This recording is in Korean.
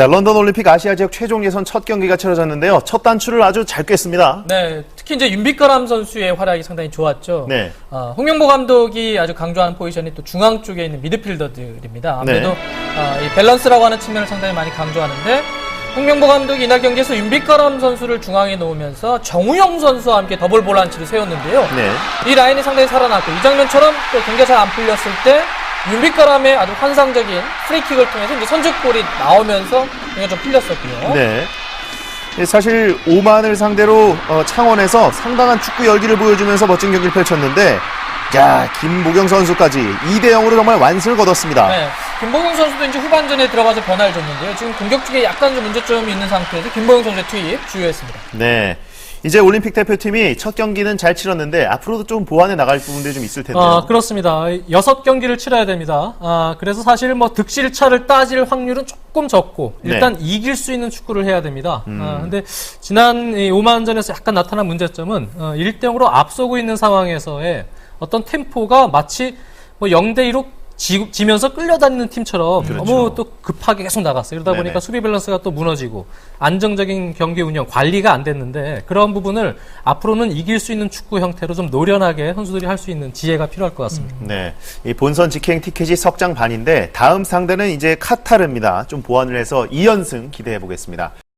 자, 런던 올림픽 아시아 지역 최종 예선 첫 경기가 치러졌는데요. 첫 단추를 아주 잘 꿰습니다. 네, 특히 이제 윤빛가람 선수의 활약이 상당히 좋았죠. 네. 어, 홍명보 감독이 아주 강조하는 포지션이 또 중앙 쪽에 있는 미드필더들입니다. 아무래도 어, 이 밸런스라고 하는 측면을 상당히 많이 강조하는데 홍명보 감독이 이날 경기에서 윤빛가람 선수를 중앙에 놓으면서 정우영 선수와 함께 더블 볼란치를 세웠는데요. 네. 이 라인이 상당히 살아났고 이 장면처럼 또 경기가 잘 안 풀렸을 때 윤빛가람의 아주 환상적인 프리킥을 통해서 이제 선제골이 나오면서 경기가 좀 풀렸었고요. 네. 예, 사실 오만을 상대로 어, 창원에서 상당한 축구 열기를 보여주면서 멋진 경기를 펼쳤는데 자, 김보경 선수까지 2대 0으로 정말 완승을 거뒀습니다. 네. 김보경 선수도 이제 후반전에 들어가서 변화를 줬는데요. 지금 공격 쪽에 약간 좀 문제점이 있는 상태에서 김보경 선수의 투입 주요했습니다. 네. 이제 올림픽 대표팀이 첫 경기는 잘 치렀는데 앞으로도 좀 보완해 나갈 부분들이 좀 있을 텐데요. 아, 그렇습니다. 여섯 경기를 치러야 됩니다. 아, 그래서 사실 뭐 득실차를 따질 확률은 조금 적고 일단 이길 수 있는 축구를 해야 됩니다. 아, 근데 지난 이 오만전에서 약간 나타난 문제점은 어, 1대 0으로 앞서고 있는 상황에서의 어떤 템포가 마치 뭐 0대 2로 지, 지면서 끌려다니는 팀처럼 그렇죠. 너무 또 급하게 계속 나갔어요. 그러다 네네. 보니까 수비 밸런스가 또 무너지고 안정적인 경기 운영 관리가 안 됐는데 그런 부분을 앞으로는 이길 수 있는 축구 형태로 좀 노련하게 선수들이 할 수 있는 지혜가 필요할 것 같습니다. 네. 이 본선 직행 티켓이 석장 반인데 다음 상대는 이제 카타르입니다. 좀 보완을 해서 2연승 기대해 보겠습니다.